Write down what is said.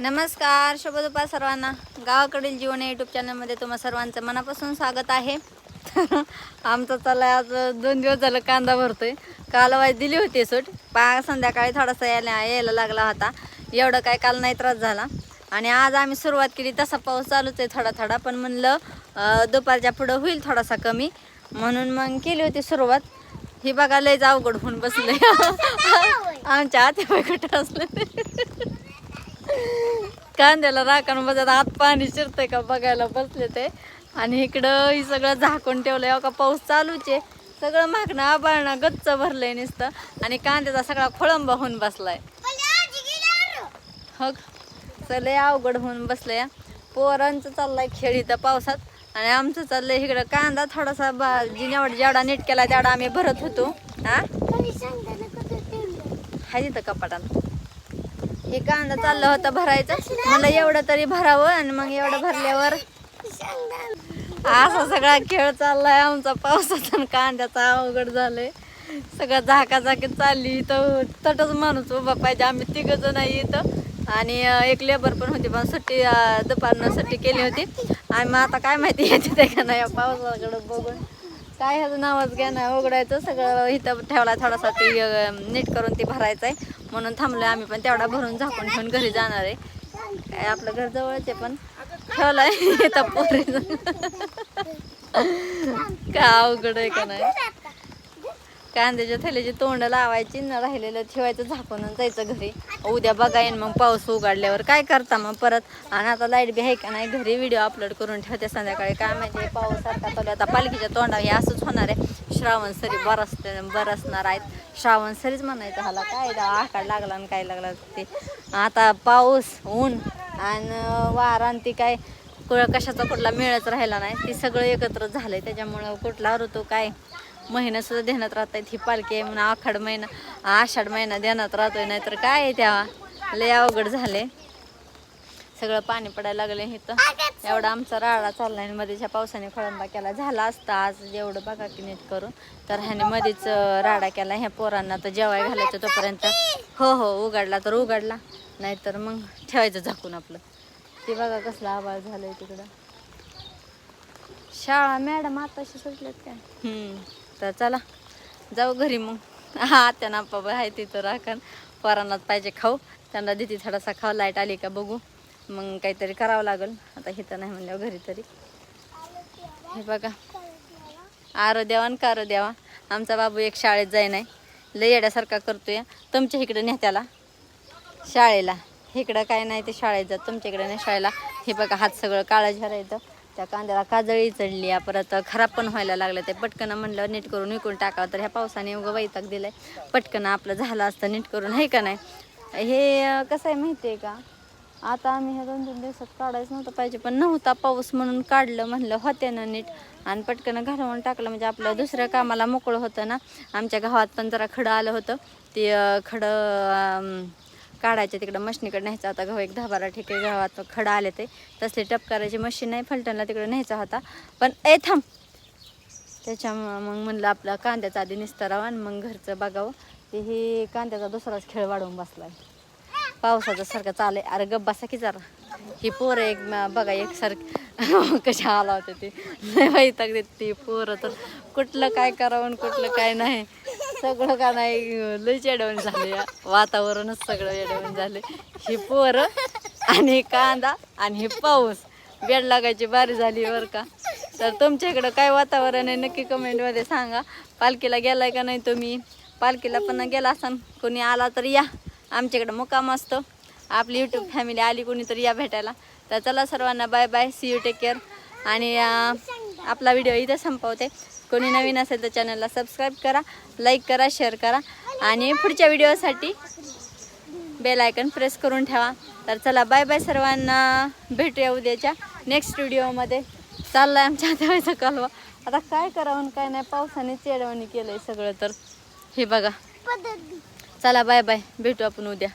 नमस्कार शुभ सर्वांना. गावाकडील जीवन या यूट्यूब चॅनलमध्ये तुम्हा सर्वांचं मनापासून स्वागत आहे. आमचं चला आज दोन दिवस झालं कांदा भरतोय. काल वाय दिली होती सूट पा संध्याकाळी थोडासा यायला यायला लागला होता. एवढं काय काल नाही त्रास झाला. आणि आज आम्ही सुरुवात केली तसा पाऊस चालूच आहे थोडा थोडा पण म्हणलं दुपारच्या पुढं होईल थोडासा कमी. म्हणून मग केली होती सुरुवात. ही बघा लयच अवघड होऊन बसले आमच्या हाती कुठं असले कांद्याला राखण बजात आत पाणी शिरतंय का बघायला बसले ते. आणि इकडं ही सगळं झाकून ठेवलंय. का पाऊस चालूच आहे. सगळं मागणं आबाळणं गच्च भरलंय नुसतं. आणि कांद्याचा सगळा खोळंबा होऊन बसलाय. हो चले अवघड होऊन बसलंय. पोरांचं चाललंय खेळ इथं पावसात. आणि आमचं चाललंय इकडं कांदा थोडासा बा जिन्यावर जेवढा नीट केला तेवढा आम्ही भरत होतो. हा? हा तिथं कपाटाला. हे कांदा चालला होता भरायचं. मला एवढं तरी भरावं आणि मग एवढं भरल्यावर असा सगळा खेळ चाललाय आमचा. पावसाचा आणि कांद्याचा अवघड झालंय. सगळं झाकाझाकीत चालली इथं. तटच माणूस उभा पाहिजे. आम्ही तिघ जण इथं. आणि एक लेबर पण होती पण सुट्टी दुपारनं सुट्टी केली होती. आणि मग आता काय माहिती येते ते का नाही पावसाकडं बघून. काय ह्याचं नावच घ्या ना उघडायचं सगळं इथं ठेवला थोडासा ती नीट करून ती भरायचं आहे म्हणून थांबलोय आम्ही पण तेवढा भरून झाकून ठेवून घरी जाणार आहे. काय आपलं घर जवळच आहे पण ठेवलाय इथं पोरी काय अवघड आहे का नाही? कांद्याच्या थैल्याची तोंड लावायची न राहिलेलं ठेवायचं झाकून जायचं घरी. उद्या बघा येईन मग पाऊस उघडल्यावर. काय करता मग परत? आणि आता लाइट बी आहे का नाही? घरी व्हिडिओ अपलोड करून ठेवते संध्याकाळी. काय माहिती पाऊस सारखा चालू आता पालखीच्या तोंडावर हे असंच होणार आहे. श्रावण सरी बरस बरसणार आहेत. श्रावण सरीच म्हणायचं हाला काय आकाड लागला आणि काय लागला ते. आता पाऊस ऊन आणि वारा आणि ती काय कुळ- कशाचा कुठला मिळत राहिला नाही. ते सगळं एकत्र झालंय. त्याच्यामुळं कुठला ऋतू काय? महिना सुद्धा ध्यानात राहत आहेत ही पालखी आहे म्हणून आखाड महिना आषाढ महिना ध्यानात राहतोय नाहीतर काय आहे तेव्हा? लय अवघड झाले सगळं पाणी पडायला लागले इथं. एवढा आमचा राडा चाललाय आणि मध्येच्या पावसाने फळंबा केला. झाला असता आज जेवढं बघा की नीट करून. तर ह्याने मध्येच राडा केला. ह्या पोरांना तर जेवाय घालायचं तोपर्यंत. हो हो उघडला तर उघडला. नाहीतर मग ठेवायचं झाकून आपलं. ते बघा कसला आवाज झालाय तिकडं. शाळा मॅडम आताशी सुटल्यात काय? हम्म, तर चला जाऊ घरी मग. हा त्यांना बाबा आहे तिथं राखण पोरांनाच पाहिजे खाऊ. त्यांना देते थोडासा खाऊ लाइट आली का बघू. मग काहीतरी करावं लागेल. आता हिथं नाही म्हणल्यावर घरी तरी. हे बघा. आरो द्यावा आणि कारो द्यावा. आमचा बाबू एक शाळेत जाई नाही लय येड्यासारखा करतोय. तुमच्या इकडे नेत्याला शाळेला. इकडं काय नाही ते शाळेत जात. तुमच्या इकडे नाही शाळेला. हे बघा हात सगळं काळं येतं त्या कांद्याला काजळी चढली परत खराब पण व्हायला लागलं. ते पटकन म्हणलं नीट करून विकून टाकावं. तर ह्या पावसाने उगं वैताग दिलाय. पटकन आपलं झालं असतं नीट करून आहे का नाही? हे कसं आहे माहिती आहे का? आता आम्ही ह्या दोन तीन दिवसात काढायचं नव्हतं पाहिजे पण नव्हता पाऊस म्हणून काढलं म्हणलं होते ना नीट. आणि पटकन घालवून टाकलं म्हणजे आपलं दुसऱ्या कामाला मोकळं होतं ना. आमच्या गावात पण जरा खडं आलं होतं. ते खडं काढायचं तिकडं मशनीकडे न्यायचा होता. गहू एक दहा बारा ठेके गव्हात खडं आले ते. तसले टप करायची मशीन नाही फलटणला तिकडे न्यायचा होता. पण ए थांब. त्याच्यामुळं मग म्हणलं आपला कांद्याचा आधी निस्तरावा आणि मग घरचं बघावं. ते हे कांद्याचा दुसराच खेळ वाढवून बसलाय. पावसाचं सारखं चालय अरे गब्बासा की जरा. ही पोरं एक बघा एक सारखं. कशा आला होते ते. नाही वैताग ती पोरं तर. कुठलं काय करावं आणि कुठलं काय नाही. सगळं का नाही लई चेडवण झाले. या वातावरणच सगळं येडवण झाले. हे पोरं आणि कांदा आणि हे पाऊस. बेड लागायची बारी झाली बरं का. तर तुमच्याकडं काय वातावरण आहे नक्की कमेंटमध्ये सांगा. पालखीला गेलाय का नाही तुम्ही? पालखीला पण गेला असाल कोणी आला तर या. आमच्याकडं मुक्काम असतो. आपली यूट्यूब फॅमिली आली कोणीतरी या भेटायला. तर चला सर्वांना bye bye see you take care आणि आपला व्हिडिओ इथं संपवते. कोणी नवीन असेल तर चॅनलला सबस्क्राईब करा लाईक करा शेअर करा आणि पुढच्या व्हिडिओसाठी बेल आयकन प्रेस करून ठेवा. तर चला बाय बाय सर्वांना. भेटूया उद्याच्या नेक्स्ट व्हिडिओमध्ये चाललाय आमच्या हातावायचा कालवा. आता काय करावं काय नाही पावसाने चेडवणी केलंय सगळं तर. हे बघा. चला बाय बाय भेटू आपण उद्या.